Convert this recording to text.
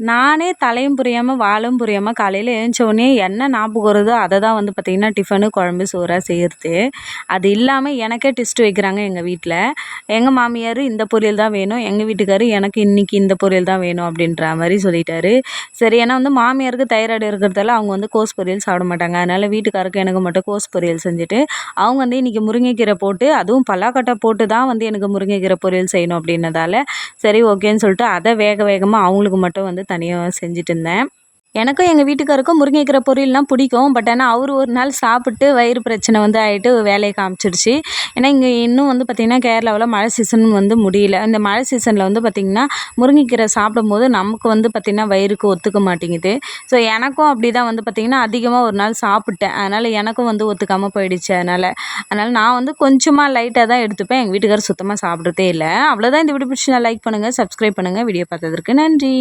நானே தலையும் புரியாமல் வாழும் புரியாமல் காலையில் எழுந்திச்ச உடனே என்ன ஞாபகம் வருதோ அதை தான் வந்து பார்த்திங்கன்னா டிஃபனு குழம்பு சோறாக செய்கிறது அது இல்லாமல் எனக்கே டிஸ்ட் வைக்கிறாங்க எங்கள் வீட்டில் எங்கள் மாமியார் இந்த பொரியல் தான் வேணும். எங்கள் வீட்டுக்காரு எனக்கு இன்றைக்கி இந்த பொரியல் தான் வேணும். அப்படின்ற மாதிரி சொல்லிட்டாரு. சரி ஏன்னா வந்து மாமியாருக்கு தைராய்டு இருக்கிறதால அவங்க வந்து கோஸ் பொரியல் சாப்பிட மாட்டாங்க. அதனால் வீட்டுக்காருக்கு எனக்கு மட்டும் கோஸ் பொரியல் செஞ்சுட்டு அவங்க வந்து இன்றைக்கி முருங்கைக்கீரை போட்டு அதுவும் பல்லாக்கொட்டை போட்டு தான் வந்து எனக்கு முருங்கைக்கீரை பொரியல் செய்யணும் அப்படின்னதால சரி ஓகேன்னு சொல்லிட்டு அதை வேக வேகமாக அவங்களுக்கு மட்டும் வந்து தனியாக செஞ்சுட்டு இருந்தேன் எனக்கும் எங்கள் வீட்டுக்காருக்கும் முருங்கைக்கீரை பொரியல்னால் பிடிக்கும். பட் ஆனால் அவர் ஒரு நாள் சாப்பிட்டு வயிறு பிரச்சனை வந்து ஆகிட்டு வேலையை காமிச்சிடுச்சு ஏன்னா இங்கே இன்னும் வந்து பார்த்திங்கன்னா கேரளாவில் மழை சீசன் வந்து முடியல. இந்த மழை சீசனில் வந்து பார்த்திங்கன்னா முருங்கைக்கீரை சாப்பிடும்போது நமக்கு வந்து பார்த்திங்கன்னா வயிறுக்கு ஒத்துக்க மாட்டேங்குது. ஸோ எனக்கும் அப்படி தான் வந்து பார்த்திங்கன்னா அதிகமாக ஒரு நாள் சாப்பிட்டேன். அதனால் எனக்கும் வந்து ஒத்துக்காமல் போயிடுச்சு அதனால். அதனால் நான் வந்து கொஞ்சமாக லைட்டாக தான் எடுத்துப்பேன். எங்கள் வீட்டுக்காரர் சுத்தமாக சாப்பிட்றதே இல்லை. அவ்வளோதான் இந்த வீடியோ பிடிச்சி லைக் பண்ணுங்கள் சப்ஸ்கிரைப் பண்ணுங்கள் வீடியோ பார்த்ததற்கு நன்றி.